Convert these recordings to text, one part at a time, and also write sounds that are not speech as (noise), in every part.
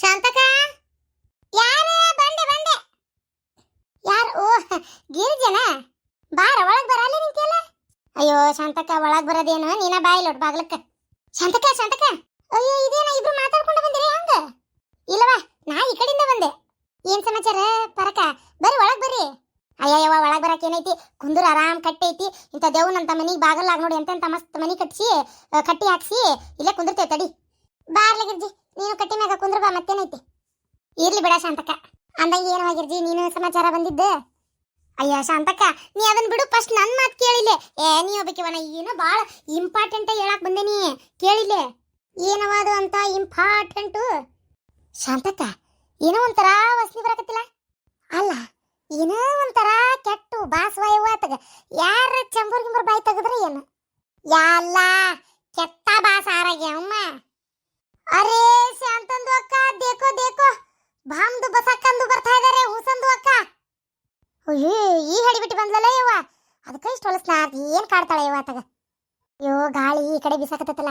ಶಾಂತಕ? ಯಾರೇ, ಬಂದೆ ಬಂದೆ. ಯಾರು, ಓ, ಗಿರಿಜನ? ಬಾರ, ಒಳಗ್ ಬರಲ್ಲ ನಿಂತಿಯಲ್ಲ? ಅಯ್ಯೋ, ಶಾಂತಕ, ಒಳಗ್ ಬರೋದೇನು? ನೀನ ಬಾಯಿ ಲೋಟ್ ಬಾಗ್ಲಕ್ಕ. ಶಾಂತಕ ಶಾಂತಕ. ಅಯ್ಯೋ, ಇದೇನ, ಇಬ್ರು ಮಾತಾಡ್ಕೊಂಡು ಬಂದಿರಿ, ಹಂಗ? ಇಲ್ಲವಾ ನಾ ಈ ಕಡೆಯಿಂದ ಬಂದೆ. ಏನ್ ಸಮಾಚಾರ, ಪರಕ? ಬರ್ರಿ, ಒಳಗ್ ಬರ್ರಿ. ಅಯ್ಯಯ್ಯವ ಒಳಗ್ ಬರಕ್ ಏನೈತಿ? ಕುಂದ್ರ ಆರಾಮ್ ಕಟ್ಟಿ ಐತಿ ಇಂಥ ದೇವ್ನಂತ ಮನಿಗ್ ಬಾಗಲ್ಲಾಗ ನೋಡಿ ಎಂತೆಂತ ಮಸ್ತ್ ಮನಿ ಕಟ್ಟಿಸಿ ಕಟ್ಟಿ ಹಾಕ್ಸಿ, ಇಲ್ಲೇ ಕುಂದಿರ್ತೇವೆ, ತಡಿ. ಬಾರ್ಲೆ ಗಿರ್ಜಿ, ನೀನು ಕಟ್ಟಿ ಮ್ಯಾಗ ಕುಂದ್ರ ಬಾ, ಮತ್ತೇನೈತಿ? ಇರ್ಲಿ ಬಿಡ ಶಾಂತಕ್ಕ. ಅಂದಂಗೆ ಏನು ಆಗಿರ್ಜಿ ನೀನು ಸಮಾಚಾರ ಬಂದಿದ್ದೆ? ಅಯ್ಯ ಶಾಂತಕ್ಕ, ನೀ ಅದನ್ನ ಬಿಡು ಫಸ್ಟ್ ನನ್ನ ಮಾತು ಕೇಳಿಲೆ. ಏ, ನೀ ಒಬ್ಬಕಿವನ ಏನೋ ಭಾಳ ಇಂಪಾರ್ಟೆಂಟ್ ಹೇಳಕ್ ಬಂದೇನಿ ಕೇಳಿಲೆ. ಏನವಾದು ಅಂತ ಇಂಪಾರ್ಟೆಂಟು ಶಾಂತಕ್ಕ, ಏನೋ ಒಂಥರ ವಸ್ನಿ ಬರಕತ್ತಿಲ್ಲ? ಅಲ್ಲ, ಏನೋ ಒಂಥರ ಕೆಟ್ಟು ಬಾಸ್ವಾಯವ ತಗ ಯಾರ ಚಂಬೂರ್ ಗಿಂಬರ್ ಬಾಯಿ ತೆಗೆದ್ರೆ ಏನು? ಯಾಲ್ಲ, ಕೆಟ್ಟ ಬಾಸ್ ಆರಾಗ್ಯ ಅಮ್ಮ ಅರೇ ಶಾಂತಂದು ಅಕ್ಕ ದೇಕೋ ದೇಕೋ ಬಾಮ್ದು ಬಸಕ್ಕಂದು ಬರ್ತಾ ಇದಾರೆ ಹೂಸಂದು ಅಕ್ಕ ಅಯ್ಯೋ ಈ ಹಡಿಬಿಟ್ಟು ಬಂದ್ಲಲ್ಲ ಯವ್ವ ಅದಕ್ಕೆ ಇಷ್ಟು ಹೊಲಸ್ನ ಏನು ಕಾಡ್ತಾಳೆ ಇವತ್ತಾಗ ತಗ ಅಯ್ಯೋ, ಗಾಳಿ ಈ ಕಡೆ ಬಿಸಾಕತ್ತಲ್ಲ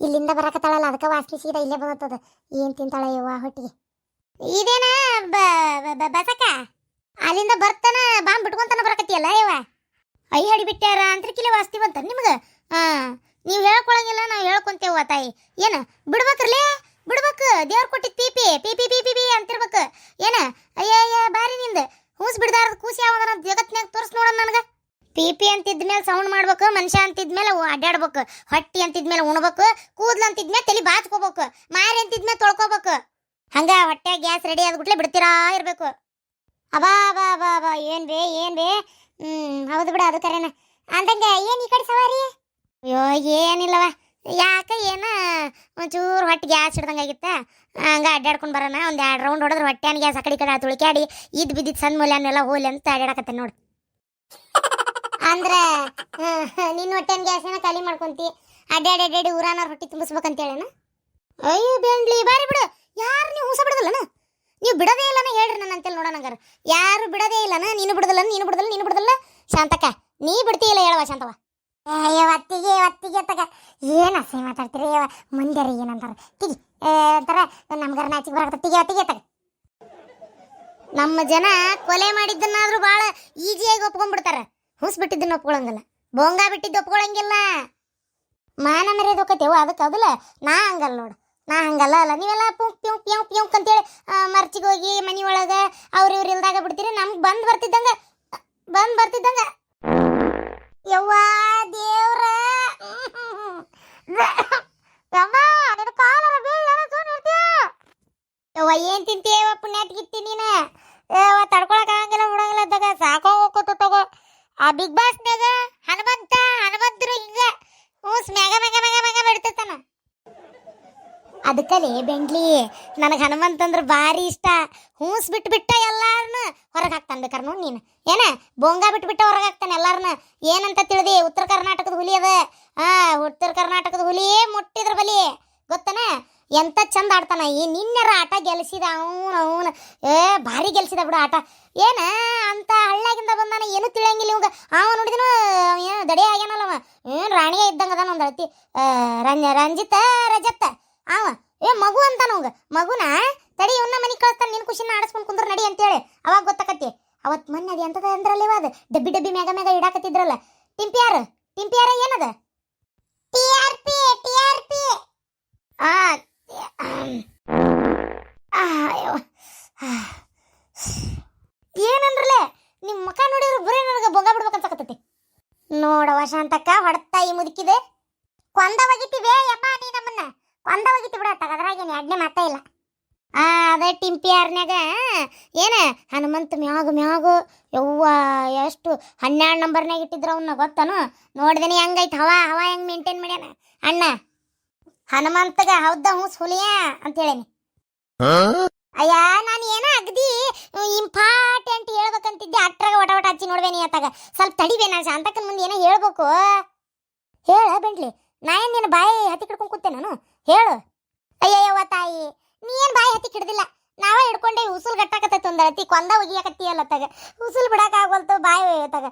ಇಲ್ಲಿಂದ ಬರಕತ್ತಾಳಲ್ಲ, ಅದಕ್ಕೆ ವಾಸನೆ ಸೀದಾ ಇಲ್ಲೇ ಬಂದತ್ತದ. ಏನು ತಿಂತಾಳೆ ಇವ ಹೊಟ್ಟಿಗೆ? ಇದೇನ ಬ- ಬ- ಬ- ಬಸಕ್ಕ? ಅಲ್ಲಿಂದ ಬರ್ತಾನ, ಬಾಂಬ್ ಬಿಟ್ಕೊಂತಾನ ಬರಕತ್ತಿಯಲ್ಲ ಯವ್ವ ಐ ಹಡಿ ಬಿಟ್ಟ್ಯಾರ ಅಂತ್ರಿಕಿಲೆ ವಾಸ್ತಿ ಬಂತ ನಿಮ್ಗೆ? ಹಾಂ ನೀವು ಹೇಳ್ಕೊಳಂಗಿಲ್ಲ ನಾವು ಹೇಳ್ಕೊಂತೇವ ತಾಯಿ. ಏನು, ಬಿಡ್ಬೇಕ್ರಲೇ? ಬಿಡ್ಬೇಕು. ದೇವ್ರು ಕೊಟ್ಟಿದ್ದ ಪೀಪಿ ಪಿ ಪಿ ಪಿ ಅಂತಿರ್ಬೇಕು. ಏನ ಅಯ್ಯ ಬಾರಿ ನಿಂದ. ಹೂಸ್ ಬಿಡ್ದಾರದ, ಕೂಸಿ ಯಾವನ ಜಗತ್ನ್ಯಾಗ ತೋರಿಸ್ ನೋಡೋಣ ನನಗ? ಪಿ ಪಿ ಅಂತಿದ್ಮೇಲೆ ಸೌಂಡ್ ಮಾಡ್ಬೇಕು, ಮನುಷ್ಯ ಅಂತಿದ್ಮೇಲೆ ಅಡ್ಡಾಡ್ಬೇಕು ಹೊಟ್ಟಿ ಅಂತಿದ್ಮೇಲೆ ಉಣ್ಬೇಕು, ಕೂದ್ಲು ಅಂತಿದ್ಮೇಲೆ ತಲೆ ಬಾಚ್ಕೋಬೇಕು, ಮಾರಿ ಅಂತಿದ್ಮೇಲೆ ತೊಳ್ಕೊಬೇಕು. ಹಂಗ ಹೊಟ್ಟೆ ಗ್ಯಾಸ್ ರೆಡಿ ಆದ್ಬಿಟ್ಲೆ ಬಿಡ್ತೀರಾ ಇರಬೇಕು. ಅಬಾ ಅಬಾ ಅಬಾ ಅಬಾ, ಏನು ಬೇ ಏನು ಬೇ? ಹ್ಞೂ ಹೌದು ಬಿಡ ಅದು ಕರೆನ. ಅಂದಂಗ ಏನು ಈ ಕಡೆ ಸವಾರಿ? ಅಯ್ಯೋ, ಏನಿಲ್ಲವ. ಯಾಕ ಏನು? ಒಂಚೂರು ಹೊಟ್ಟೆ ಗ್ಯಾಸ್ ಹಿಡ್ದಂಗಾಗಿತ್ತ ಹಂಗೆ ಅಡ್ಡಾಡ್ಕೊಂಡು ಬರೋಣ, ಒಂದು ಎರಡು ರೌಂಡ್ ಹೊಡೆದ್ರೆ ಹೊಟ್ಟೆನ ಗ್ಯಾಸ್ ಆ ಕಡೆ ಕಡೆ ತುಳಿಕಾಡಿ ಇದ್ ಬಿದ್ದಿದ್ದು ಸಣ್ಣ ಮೂಲೆಯನ್ನೆಲ್ಲ ಹೋಲಿ ಅಂತ ಅಡ್ಡಾಡಕತ್ತೆ ನೋಡು. ಅಂದ್ರ ನಿನ್ನ ಹೊಟ್ಟೆನ ಗ್ಯಾಸನ ಖಾಲಿ ಮಾಡ್ಕೊಂತಿ. ಅಡ್ಡಾಡಿ ಊರಾನ ರೊಟ್ಟಿ ತುಂಬಿಸ್ಬೇಕಂತೇಳೇನ ಅಯ್ಯ ಬೇಂಡ್ಲಿ, ಬಾರಿ ಬಿಡು. ಯಾರು ನೀವು ಹೂಸ ಬಿಡದಲ್ಲನ? ನೀವು ಬಿಡದೇ ಇಲ್ಲನ ಹೇಳ್ರಿ ನನ್ನ ಅಂತೇಳಿ ನೋಡೋಣ ಹಂಗಾರ. ಯಾರು ಬಿಡದೇ ಇಲ್ಲನ? ನೀನು ಬಿಡದಲ್ಲ ನೀನು ಬಿಡದಲ್ಲ ನೀನು ಬಿಡದಲ್ಲ? ಶಾಂತಕ್ಕ, ನೀ ಬಿಡ್ತೀಯಲ್ಲ ಹೇಳವ ಶಾಂತವ ಏ ಒತ್ತಿಗೆ ಒತ್ತಿಗೆ ತಗ. ಏನ ಅಸಹ್ಯ ಮಾತಾಡ್ತೀರಿ ಮುಂದೆ ಏನಂತಾರ? ತಿಗಿ. ಒಂಥರ ನಮ್ಗಾರ ನಾಚಿಗೆ ಬರಕತ್ತ ತಿಗಿ, ಒತ್ತಿಗೆ ತಗ. ನಮ್ಮ ಜನ ಕೊಲೆ ಮಾಡಿದ್ದನ್ನಾದ್ರೂ ಭಾಳ ಈಜಿಯಾಗಿ ಒಪ್ಕೊಂಡ್ಬಿಡ್ತಾರ. ಹುಸ್ ಬಿಟ್ಟಿದ್ದನ್ನ ಒಪ್ಕೊಳಂಗಿಲ್ಲ ಬೊಂಗ ಬಿಟ್ಟಿದ್ದು ಒಪ್ಕೊಳಂಗಿಲ್ಲ ಮಾನ ಮರ್ಯಾದೆ ಒಕ್ಕತ್ತೇವ ಅದಕ್ಕೆ ಅದಲ್ಲ ನಾ ಹಂಗಲ್ಲ ನೋಡು ನಾ ಹಂಗಲ್ಲ ಅಲ್ಲ ನೀವೆಲ್ಲ ಪುಂಕ್ ಪ್ಯುಂಕ್ ಪ್ಯಂಕ್ ಪ್ಯಂಕ್ ಅಂತೇಳಿ ಆ, ಮರ್ಚಿಗೆ ಹೋಗಿ ಮನಿ ಒಳಗೆ ಅವ್ರ ಇವ್ರು ಇಲ್ದಾಗ ಬಿಡ್ತೀರಿ ನಮ್ಗೆ ಬಂದ್ ಬರ್ತಿದ್ದಂಗ ಬಂದ್ ಬರ್ತಿದ್ದಂಗ ಯವ್ವ ದೇವ್ರ ಯಮ್ಮ ನಿನ್ನ ಕಾಲರ ಬೀಳಲ್ಲ ಸುಮ್ಮನೆ ಇರ್ತೀಯ ಯವ್ವ ಏನ್ ತಿಂತೀಯವ ಪುಣ್ಯಾಟ್ ಗಿತ್ತಿ ನೀನು ಯವ್ವ ತಡ್ಕೊಳಕ್ ಆಗಂಗಿಲ್ಲ ಬಿಡಂಗಿಲ್ಲ ಇದ್ದಾಗ ಸಾಕೋ ಹೋಗ್ಕೊತ ತಗೋ ಆ ಬಿಗ್ ಬಾಸ್ನ್ಯಾಗ ಹನುಮಂತ ಹನುಮಂತರು ಹಿಂಗ ಹೂಸ್ ಮ್ಯಾಗ ಮ್ಯಾಗ ಮ್ಯಾಗ ಮ್ಯಾಗ ಬಿಡ್ತಿರ್ತಾನ ಅದಕ್ಕಲೇ ಬೆಂಡ್ಲಿ, ನನಗೆ ಹನುಮಂತ ಅಂದ್ರೆ ಭಾರಿ ಇಷ್ಟ. ಹೂಸ್ ಬಿಟ್ಟು ಬಿಟ್ಟ ಎಲ್ಲಾರನ್ನ ಹೊರಗೆ ಹಾಕ್ತಾನೆ ಬೇಕಾರೆ ನೋಡಿ ನೀನು. ಏನ? ಬೊಂಗ ಬಿಟ್ಟು ಬಿಟ್ಟ ಹೊರಗೆ ಹಾಕ್ತಾನೆ ಎಲ್ಲಾರನ್ನ ಏನಂತ ತಿಳಿದಿ? ಉತ್ತರ ಕರ್ನಾಟಕದ ಹುಲಿ ಅದ. ಆ, ಉತ್ತರ ಕರ್ನಾಟಕದ ಹುಲಿ ಮುಟ್ಟಿದ್ರ ಬಲಿ. ಗೊತ್ತನ? ಎಂತ ಚಂದ ಆಡ್ತಾನ? ಈ ನಿನ್ನೆರ ಆಟ ಗೆಲ್ಸಿದ ಅವನು ಅವನು. ಏ, ಭಾರಿ ಗೆಲ್ಸಿದ ಬಿಡು ಆಟ. ಏನ, ಅಂತ ಹಳ್ಳಾಗಿಂದ ಬಂದಾನ, ಏನು ತಿಳಿಯಂಗಿಲ್ಲ ಇವಂಗ. ಅವ ನೋಡಿದನು ಏನು ದಡಿ ಆಗ್ಯಾನಲ್ಲ ಅವ. ಏನು ರಾಣಿಯ ಇದ್ದಂಗ ಅದಾನ ಒಂದು ಅಳತಿ. ರಂಜ, ರಂಜಿತ ರಜತ್ತ ಅವ. ಏ, ಮಗು ಅಂತಾನ ಅವಂಗ. ಮಗುನ, ತಡಿ ಇವನ್ನ ಮನೆ ಕಳಿಸ್ತಾನೆ ನಿನ್ನ ಖುಷಿನ ಆಡಿಸ್ಕೊಂಡು ಕುಂದ್ರ ನಡಿ ಅಂತೇಳಿ ಅವಾಗ ಗೊತ್ತಾಕತ್ತಿ. ಅವತ್ತು ಮೊನ್ನೆ ಅದು ಎಂತದ ಅಂದ್ರಲ್ಲ ಅದು? ಡಬ್ಬಿ ಡಬ್ಬಿ, ಮ್ಯಾಗ ಮ್ಯಾಗ ಇಡಾಕತ್ತಿದ್ರಲ್ಲ. ಟಿಂಪಿಯಾರ ಟಿಂಪಿಯಾರ ಏನದ? T R P, T R P. ಆ. ಏನಂದ್ರಲೆ? ನಿಮ್ಮ ಮುಖ ನೋಡಿದ್ರೆ ಬರೀ ನನಗೆ ಬೊಂಗ ಬಿಡ್ಬೇಕಂತಕತ್ತೈತಿ ನೋಡವ ಶಾಂತಕ್ಕ ಹೊಡ್ತಾಯಿ ಮುದುಕಿದೆ. ಕೊಂದ ಒಗಿತಿವೆ ಯಮ್ಮ ನೀ ನಮ್ಮನ್ನ. ಕೊಂದ ಒಗಿತಿ ಬಿಡ ಅದ್ರಾಗೇನು ಎಡ್ನೆ ಮಾತಾ ಇಲ್ಲ. ಆ, ಅದೇ ಟಿಂಪಿಯಾರ್ನ್ಯಾಗ ಏನ? ಹನುಮಂತ ಮ್ಯಾಗು ಮ್ಯಾಗು, ಯವ್ವ, ಎಷ್ಟು ಹನ್ನೆರಡು ನಂಬರ್ನ್ಯಾಗ ಇಟ್ಟಿದ್ರು ಅವನ್ನ ಗೊತ್ತನು? ನೋಡ್ದೇನೆ ಹೆಂಗೈತೆ, ಹವಾ ಹವಾ ಹೆಂಗೆ ಮೇಂಟೈನ್ ಮಾಡ್ಯಾನ? ಅಣ್ಣ. ಹನುಮಂತಗ ಹೌದ ಹ್ಞೂ ಹುಲಿಯ ಅಂತ ಹೇಳೇನಿ. ಅಯ್ಯ ನಾನು ಏನೋ ಅಗದಿ ಇಂಪಾರ್ಟೆಂಟ್ ಹೇಳ್ಬೇಕಂತಿದ್ದೆ. ಅಟ್ರಾಗ ಒಟ ಒಟ ಹಚ್ಚಿ ನೋಡ್ಬೇನಿ ಅತ್ತಾಗ ಸ್ವಲ್ಪ ತಡಿಬೇ ನಾನು ಶಾಂತಕ್ಕನ ಮುಂದೆ ಏನೋ ಹೇಳ್ಬೇಕು. ಹೇಳ ಬೆಂಡ್ಲಿ ನಾ ಏನು ನಿನ್ನ ಬಾಯಿ ಹತ್ತಿ ಹಿಡ್ಕೊಂಡ್ ಕೂತೆ ನಾನು ಹೇಳು. ಅಯ್ಯಯ್ಯವ್ವ ತಾಯಿ ನೀ ಏನ್ ಬಾಯಿ ಹತ್ತಿ ಹಿಡ್ದಿಲ್ಲ ನಾವ ಹಿಡ್ಕೊಂಡೆ ಉಸುಲ್ ಅಳತಿ ಕೊಂದ ಒಗಿಯಾಕತ್ತಿ ತಗ. ಉಸಿಲು ಬಿಡಾಕ ಆಗ್ವಲ್ತು ಬಾಯಿ ತಗ.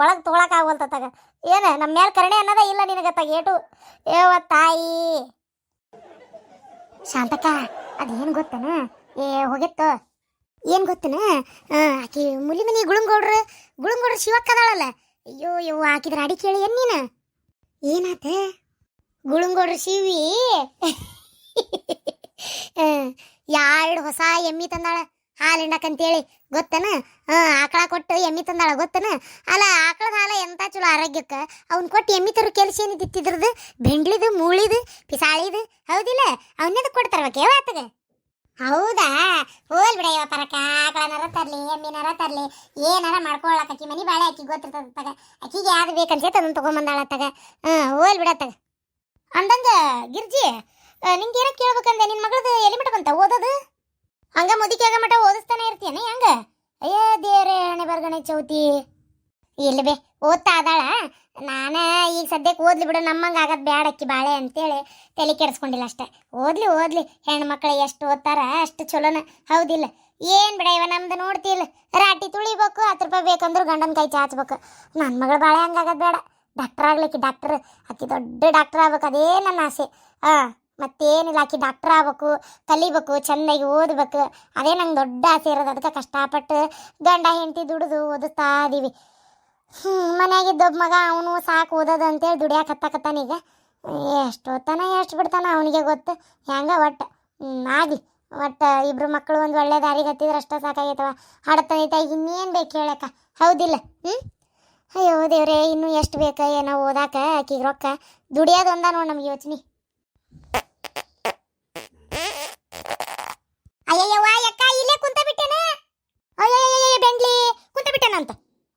ಒಳಗೆ ತೊಗೊಳಕ್ ಆಗೋಲ್ತ ತಗ. ಏನು ನಮ್ಮ ಮೇಲೆ ಕರುಣೆ ಅನ್ನೋದ ಇಲ್ಲ ನಿನಗ ತಗ, ಏಟು? ಏವ ತಾಯಿ? ಶಾಂತಕ್ಕ, ಅದೇನು ಗೊತ್ತನ? ಏ, ಹೋಗಿತ್ತು? ಏನು ಗೊತ್ತನ? ಆಕಿ ಮುಲಿಮನಿ ಗುಳುಂಗೌಡ್ರು ಗುಳುಂಗೌಡ್ರು ಶಿವಕ್ಕ ಅದಾಳಲ್ಲ. ಅಯ್ಯೋ, ಯವ್ವ ಹಾಕಿದ್ರ ಅಡಿ ಕೇಳಿ ಏನ್ ನೀನು? ಏನಾತ? ಗುಳುಂಗೌಡ್ರು ಶಿವಿ? (laughs) ಎರಡು ಹೊಸ ಎಮ್ಮಿ ತಂದಾಳ? ಹಾಲಿಂಡಕ್ಕಂತೇಳಿ ಗೊತ್ತನ? ಹಾ, ಆಕಳ ಕೊಟ್ಟು ಎಮ್ಮಿ ತಂದಾಳ ಗೊತ್ತನ? ಅಲ್ಲ, ಆಕಳದ ಹಾಲ ಎಂತ ಚಲೋ ಆರೋಗ್ಯಕ್ಕೆ? ಅವ್ನು ಕೊಟ್ಟು ಎಮ್ಮಿ ತರು ಕೆಲಸ ಏನು ಇದ್ರದ್ದು ಬೆಂಡ್ಲಿದು, ಮೂಳಿದು, ಪಿಸಾಳಿದು? ಹೌದಿಲ್ಲ? ಅವನ್ನೆದ ಕೊಡ್ತಾರ ಕೇವಾತಗ ಹೌದಾ? ಹೋಲ್ ಬಿಡಯ್ಯ ಪರಕ. ಆಕಳನಾರ ತರ್ಲಿ ಎಮ್ಮಿನಾರ ತರ್ಲಿ. ಏನಾರ ಮಾಡ್ಕೊಳಕ್ ಅಕ್ಕಿ ಮನೆ ಬಾಳೆ ಅಕ್ಕಿ ಗೊತ್ತಿರ್ತದ ತಗ ಆಕಿಗೆ ಯಾವ್ದು ಬೇಕನ್ಸೈತೆ ಅದನ್ನ ತೊಗೊಂಬಂದಾಳ ತಗ ಹ್ಮ್ ಹೋಲ್ ಬಿಡ ತಗ ಅಂದಂಗ, ಗಿರ್ಜಿ ನಿಂಗೆ ಏನೋ ಕೇಳ್ಬೇಕಂದೆ? ನಿನ್ ಮಗಳದು ಎಲ್ಲಿ ಬಂತ ಓದೋದು? ಹಂಗ ಮುದಿಕಾಗ ಮಠ ಓದಿಸ್ತಾನೆ ಇರ್ತೀಯನ ಹೆಂಗ? ಅಯ್ಯ ದೇವ್ರೆ, ಹಣೆ ಬರ್ಗಣೆ ಚೌತಿ. ಇಲ್ಲಿ ಬೇ, ಓದ್ತಾ ಅದಾಳ. ನಾನ ಈಗ ಸದ್ಯಕ್ಕೆ ಓದ್ಲಿ ಬಿಡು, ನಮ್ಮಂಗ ಆಗದ್ ಬೇಡ ಅಕ್ಕಿ ಬಾಳೆ ಅಂತೇಳಿ ತಲೆ ಕೆಡಿಸ್ಕೊಂಡಿಲ್ಲ ಅಷ್ಟೇ. ಓದ್ಲಿ ಓದ್ಲಿ, ಹೆಣ್ಮಕ್ಳು ಎಷ್ಟು ಓದ್ತಾರ, ಅಷ್ಟು ಚಲೋನ. ಹೌದಿಲ್ಲ. ಏನ್ ಬಿಡ ಇವ, ನಮ್ದು ನೋಡ್ತಿಲ್ಲ ರಾಟಿ ತುಳಿಬೇಕು, ಹತ್ತು ರೂಪಾಯಿ ಬೇಕಂದ್ರು ಗಂಡನ ಕೈ ಚಾಚ್ಬೇಕು. ನನ್ನ ಮಗಳು ಬಾಳೆ ಹಂಗಾಗದ್ ಬೇಡ ಡಾಕ್ಟರ್ ಆಗ್ಲಿಕ್ಕೆ ಡಾಕ್ಟರ್ ಅತಿ ದೊಡ್ಡ ಡಾಕ್ಟರ್ ಆಗ್ಬೇಕು, ಅದೇ ನನ್ನ ಆಸೆ. ಆ ಮತ್ತೇನಿಲ್ಲ, ಆಕಿ ಡಾಕ್ಟರ್ ಆಗ್ಬೇಕು, ಕಲಿಬೇಕು ಚೆಂದಾಗಿ ಓದ್ಬೇಕು. ಅದೇ ನಂಗೆ ದೊಡ್ಡ ಆಸೆ ಇರೋದು, ಅದಕ್ಕೆ ಕಷ್ಟಪಟ್ಟು ಗಂಡ ಹೆಂಡತಿ ದುಡಿದು ಓದಿಸ್ತಾ ಇದೀವಿ. ಹ್ಞೂ ಮನ್ಯಾಗಿದ್ದ ಒಬ್ಬ ಮಗ, ಅವನು ಸಾಕು ಓದೋದು ಅಂತೇಳಿ ದುಡಿಯಾಕ ಎಷ್ಟು ಓದ್ತಾನ ಎಷ್ಟು ಬಿಡ್ತಾನ ಅವನಿಗೆ ಗೊತ್ತು. ಹೆಂಗ ಒಟ್ಟು? ಆಗಲಿ ಒಟ್ಟು ಇಬ್ಬರು ಮಕ್ಕಳು ಒಂದು ಒಳ್ಳೆ ದಾರಿಗೆ ಹತ್ತಿದ್ರೆ ಅಷ್ಟ ಸಾಕಾಗೈತವ. ಹಡತೈತ ಇನ್ನೇನು ಬೇಕು ಹೇಳಕ್ಕ? ಹೌದಿಲ್ಲ? ಹ್ಞೂ ಅಯ್ಯೋ ದೇವ್ರೆ, ಇನ್ನೂ ಎಷ್ಟು ಬೇಕು ಏನೋ ಓದಾಕ, ಆಕಿಗೆ ರೊಕ್ಕ. ದುಡಿಯೋದು ಒಂದ ನೋಡಿ ನಮ್ಗೆ ಯೋಚನೆ ಅಯ್ಯಯ್ಯವ್ವ ಯಕ್ಕ ಇಲ್ಲೇ ಕುಂತ ಬಿಟ್ಟೆನ ಅಯ್ಯಯ್ಯಯ್ಯ ಬೆಂಡ್ಲಿ ಕುಂತ ಬಿಟ್ಟೆನಂತ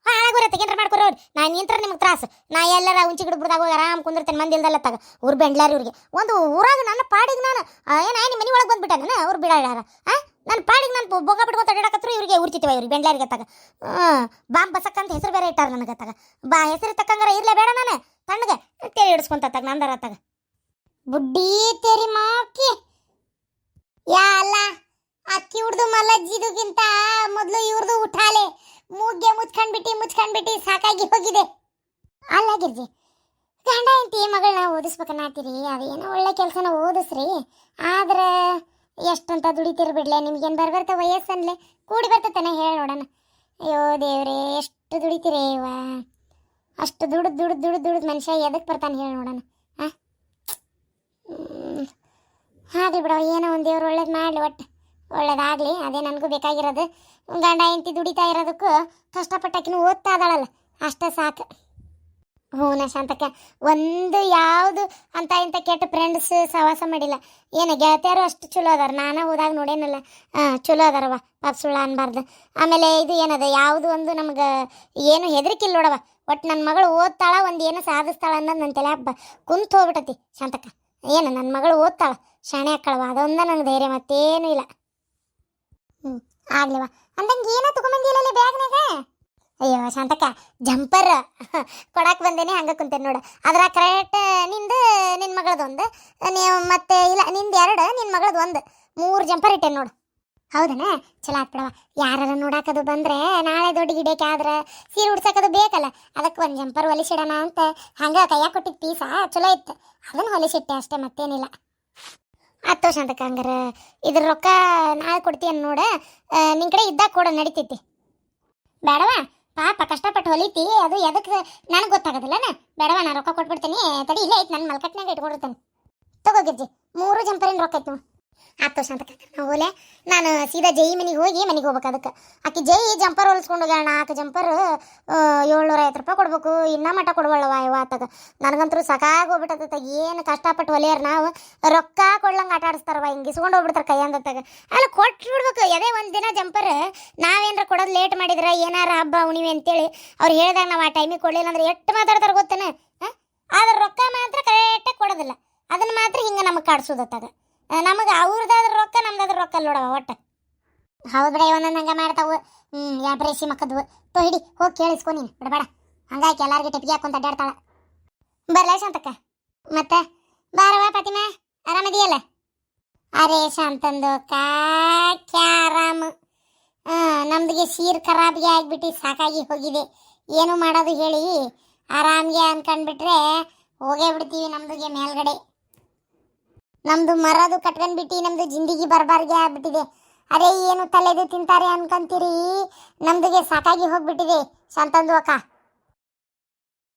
ಹಾಳಾಗೋರ ತೆಗೆಂದ್ರ ಮಾಡ್ಕೊರ ನಾ ನಿಂತ್ರ ನಿಮ್ಗೆ ತ್ರಾಸ. ನಾ ಎಲ್ಲರ ಉಂಚಿ ಗಿಡ ಬಿಡ್ದಾಗ ಹೋಗಿ ಆರಾಮ್ ಕುಂದಿರ್ತೇನೆ, ಮಂದಿ ಇಲ್ದಲ್ಲ ತಗ. ಊರು ಬೆಂಡ್ಲಾರಿ ಇವ್ರಿಗೆ ಒಂದು ಊರಾಗ ನನ್ನ ಪಾಡಿಗೆ ನಾನು ಏನು ನಿಮ್ಮ ಮನೆ ಒಳಗೆ ಬಂದ್ಬಿಟ್ಟೆ ನಾನು? ಅವ್ರು ಬಿಡಾಡ್ಯಾರ. ಹಾಂ ನನ್ನ ಪಾಡಿಗೆ ನಾನು ಬೊಗ ಬಿಟ್ಕೊಂಡು ಅಡ್ಡಾಕತ್ರು ಇವರಿಗೆ ಉರ್ತಿತ್ವ ಇವ್ರಿಗೆ ಬೆಂಡ್ಲಾರಿಗೆ ತಗ. ಬಾಂಬ್ ಬಸಕ್ಕಂತ ಹೆಸರು ಬೇರೆ ಇಟ್ಟಾರ ನನಗೆ ತಗ. ಬಾ, ಹೆಸರು ತಕ್ಕಂಗಾರ ಇರಲೇ ಬೇಡ ನಾನು. ತಣ್ಣಗೆ ತೇರಿ ಹಿಡಿಸ್ಕೊಂತ ತಗ, ನಂದರ ತಗ. ಬುಡ್ಡಿ ತೆರಿ ಮಾಕಿ. ಯಾ ಅಲ್ಲ, ಅಕ್ಕಿ ಹುಡ್ದು ಮಲಜ್ಜಿದುಗಿಂತ ಮೊದಲು ಇವ್ರದು ಉಠಾಲೆ. ಮೂಗ್ಗೆ ಮುಚ್ಕೊಂಡ್ಬಿಟ್ಟು ಮುಚ್ಕೊಂಡ್ಬಿಟ್ಟು ಸಾಕಾಗಿ ಹೋಗಿದೆ. ಅಲ್ಲ ಗಿರ್ಜಿ, ಗಂಡ ಹೆಂಡತಿ ಮಗಳನ್ನ ಓದಿಸ್ಬೇಕನ್ನತ್ತೀರಿ ಅದೇನೋ ಒಳ್ಳೆ ಕೆಲಸನ ಓದಿಸ್ರಿ. ಆದ್ರೆ ಎಷ್ಟಂತ ದುಡಿತೀರಿ ಬಿಡ್ಲೆ? ನಿಮ್ಗೇನು ಬರ್ಬರ್ತ ವಯಸ್ಸನ್ಲೆ? ಕೂಡಿ ಬರ್ತತಾನೆ ಹೇಳಿ ನೋಡೋಣ. ಅಯ್ಯೋ ದೇವ್ರೇ, ಎಷ್ಟು ದುಡಿತೀರಿ ಇವ? ಅಷ್ಟು ದುಡ್ದು ದುಡ್ದು ದುಡ್ದು ದುಡ್ದು ಮನುಷ್ಯ ಎದಕ್ಕೆ ಬರ್ತಾನೆ ಹೇಳಿ ನೋಡೋಣ. ಹಾಂ ಹಾಗೆ ಬಿಡವ ಏನೋ ಒಂದು ದೇವ್ರು ಒಳ್ಳೇದು ಮಾಡಲಿ ಒಟ್ಟು. ಒಳ್ಳೇದಾಗಲಿ, ಅದೇ ನನಗೂ ಬೇಕಾಗಿರೋದು. ಗಂಡ ಹೆಂಡತಿ ದುಡಿತಾ ಇರೋದಕ್ಕೂ ಕಷ್ಟಪಟ್ಟಾಕಿನ ಓದ್ತಾ ಇದ್ದಾಳಲ್ಲ ಅಷ್ಟೇ ಸಾಕು. ಹ್ಞೂ ಶಾಂತಕ್ಕ ಒಂದು ಯಾವುದು ಅಂತ ಇಂಥ ಕೆಟ್ಟ ಫ್ರೆಂಡ್ಸ್ ಸಹವಾಸ ಮಾಡಿಲ್ಲ. ಏನು ಗೆಳತಿಯರು ಅಷ್ಟು ಚಲೋ ಅದಾರ, ನಾನು ಹೋದಾಗ ನೋಡೇನಲ್ಲ. ಚಲೋ ಅದಾರವ ಪಾಪ ಸುಳ್ಳ ಅನ್ಬಾರ್ದು. ಆಮೇಲೆ ಇದು ಏನದ, ಯಾವುದು ಒಂದು ನಮ್ಗೆ ಏನು ಹೆದರಿಕಿಲ್ಲ ನೋಡವ ಒಟ್ಟು ನನ್ನ ಮಗಳು ಓದ್ತಾಳ, ಒಂದು ಏನು ಸಾಧಿಸ್ತಾಳ ಅನ್ನೋದು ನನ್ನ ತಲೆ ಹಬ್ಬ ಕುಂತು ಹೋಗ್ಬಿಟ್ಟತಿ ಶಾಂತಕ್ಕ. ಏನು ನನ್ನ ಮಗಳು ಓದ್ತಾಳ, ಶಾಣೆ ಹಾಕಳವ ಅದೊಂದ ಧೈರ್ಯ ಮತ್ತೇನೂ ಇಲ್ಲ. ಹ್ಞೂ ಆಗ್ಲಿವ. ಅಂದಂಗೆ ಏನೋ ತಗೊಂಬಂದಿಲ್ಲ ಬ್ಯಾಗ್ನಾಗ? ಅಯ್ಯೋ, ಶಾಂತಕ್ಕ, ಜಂಪರ್. ಕೊಡಕ್ಕೆ ಬಂದೇನೆ ಹಂಗ ಕುಂತೇನೆ ನೋಡು. ಅದ್ರ ಕರೆಕ್ಟ್ ನಿಂದು ನಿನ್ನ ಮಗಳದೊಂದು ನೀವು ಮತ್ತೆ ಇಲ್ಲ, ನಿಂದು ಎರಡು ನಿನ್ನ ಮಗಳದು ಒಂದು. ಮೂರು ಜಂಪರ್ ಇಟ್ಟೆ ನೋಡು. ಹೌದನ? ಚಲೋ ಆಗ್ಬಿಡವ ಯಾರು ನೋಡಾಕದು ಬಂದ್ರೆ ನಾಳೆ ದೊಡ್ಡ ಗಿಡಕ್ಕೆ ಆದ್ರೆ ಸೀರೆ ಉಡ್ಸಕ್ಕದು ಬೇಕಲ್ಲ. ಅದಕ್ಕೆ ಒಂದು ಜಂಪರ್ ಹೊಲಿಸಿಡೋಣ ಅಂತ. ಹಂಗೆ ಕೈಯಾಗ ಕೊಟ್ಟಿದ್ದ ಪೀಸ? ಚಲೋ ಇತ್ತು. ಅದನ್ನು ಹೊಲಿಸಿಟ್ಟೆ ಅಷ್ಟೇ ಮತ್ತೇನಿಲ್ಲ. ಆತೋ ಶಾಂತಕ್ಕ ಹಂಗಾರ ಇದ್ರ ರೊಕ್ಕ ನಾಳೆ ಕೊಡ್ತೀಯನ್ ನೋಡ. ನಿನ್ ಕಡೆ ಇದ್ದಾಗ ಕೊಡ, ನಡಿತೈತಿ. ಬೇಡವಾ? ಪಾಪ, ಕಷ್ಟಪಟ್ಟು ಹೊಲಿತಿ. ಅದು ಎದಕ್ಕೆ ನನಗೆ ಗೊತ್ತಾಗೋದಿಲ್ಲನ ಬೇಡವಾ, ನಾ ರೊಕ್ಕ ಕೊಟ್ಬಿಡ್ತೀನಿ. ತಡಿ, ಇಲ್ಲೇ ಐತಿ ನನ್ನ ಮಲ್ಕಟ್ನಾಗ ಇಟ್ಕೊಂಡಿರ್ತೇನೆ. ತಗೋ ಗಿರ್ಜಿ, ಮೂರು ಜಂಪರಿನ ರೊಕ್ಕ ಐತಿ ಆತು ಶಾಂತಕ ನಾವು ಹೋಲೆ ನಾನು ಸೀದಾ ಜೈ ಮನೆಗೆ ಹೋಗಿ ಮನೆಗೆ ಹೋಗ್ಬೇಕು ಅದಕ್ಕೆ. ಆಕಿ ಜೈ ಜಂಪರ್ ಹೊಲಿಸ್ಕೊಂಡು ಹೋಗ್ಯಾಳ ನಾಲ್ಕು ಜಂಪರ್ ಏಳ್ನೂರ ಐವತ್ತು ರೂಪಾಯಿ ಕೊಡ್ಬೇಕು, ಇನ್ನ ಮಟ ಕೊಡ್ವಲ್ಲವ ಇವ ಆತಗ. ನನಗಂತೂ ಸಾಕಾಗಿ ಹೋಗ್ಬಿಟ್ಟದ ಏನು ಕಷ್ಟಪಟ್ಟು ಹೊಲಿಯಾರ ನಾವು. ರೊಕ್ಕ ಕೊಡ್ಲಂಗೆ ಆಟ ಆಡಿಸ್ತಾರವ ಹಿಂಗೆ ಇಸ್ಕೊಂಡು ಹೋಗ್ಬಿಡ್ತಾರೆ ಕೈ ಅಂದತ್ತಾಗ. ಅಲ್ಲ ಕೊಟ್ಟು ಬಿಡ್ಬೇಕು ಅದೇ ಒಂದು ದಿನ ಜಂಪರ್, ನಾವೇನಾರ ಕೊಡೋದು ಲೇಟ್ ಮಾಡಿದ್ರೆ, ಏನಾರ ಹಬ್ಬ ಉಣಿವೆ ಅಂತೇಳಿ, ಅವ್ರು ಹೇಳಿದಾಗ ನಾವು ಆ ಟೈಮಿಗೆ ಕೊಡಲಿಲ್ಲ ಅಂದ್ರೆ ಎಷ್ಟು ಮಾತಾಡ್ತಾರೆ ಗೊತ್ತೇನೆ? ಆದ್ರೆ ರೊಕ್ಕ ಮಾತ್ರ ಕರೆಕ್ಟಾಗಿ ಕೊಡೋದಿಲ್ಲ. ಅದನ್ನು ಮಾತ್ರ ಹಿಂಗೆ ನಮಗೆ ಕಾಡ್ಸೋದತ್ತಾಗ. ನಮಗೆ ಅವ್ರದ್ದಾದ್ರೆ ರೊಕ್ಕ, ನಮ್ದಾದ್ರೆ ರೊಕ್ಕ ನೋಡವ ಒಟ್ಟು. ಹೌದು ಬಿಡ ಒಂದೊಂದು ಹಂಗೆ ಮಾಡ್ತಾವು. ಹ್ಞೂ ಯಾ ಬ್ರೇಸಿ ಮಕ್ಕದ್ವು ತೋ ಹಿಡಿ, ಹೋಗಿ ಕೇಳಿಸ್ಕೊ ನೀನು. ಬಿಡಬೇಡ ಹಂಗಾಗಿ ಎಲ್ಲಾರ್ಗೆ ಟೆಪ್ಗೆ ಹಾಕೊಂತ ಅಡ್ಡಾಡ್ತಾಳ. ಬರಲೇ ಶಾಂತಕ್ಕ ಮತ್ತೆ? ಬಾರವ ಫಾತಿಮಾ, ಆರಾಮದಿಯಲ್ಲ? ಅರೇ ಶಾಂತಂದು ಆರಾಮ್. ನಮ್ದಿಗೆ ಸೀರ್ ಖರಾಬ್ಗೆ ಆಗಿಬಿಟ್ಟು ಸಾಕಾಗಿ ಹೋಗಿದೆ. ಏನು ಮಾಡೋದು ಹೇಳಿ. ಆರಾಮ್ಗೆ ಅನ್ಕೊಂಡ್ಬಿಟ್ರೆ ಹೋಗೇ ಬಿಡ್ತೀವಿ ನಮ್ದಿಗೆ ಮೇಲ್ಗಡೆ. ನಮ್ದು ಮರದು ಕಟ್ಕೊಂಡ್ಬಿಟ್ಟು ನಮ್ದು ಜಿಂದಗಿ ಬರ್ಬಾರ್ಗೆ ಆಗ್ಬಿಟ್ಟಿದೆ. ಅದೇ ಏನು ತಲೆದು ತಿಂತಾರೆ ಅನ್ಕೊಂತೀರಿ? ನಮ್ದುಗೆ ಸಾಕಾಗಿ ಹೋಗ್ಬಿಟ್ಟಿದೆ. ಶಾಂತಂದು ಅಕ್ಕ.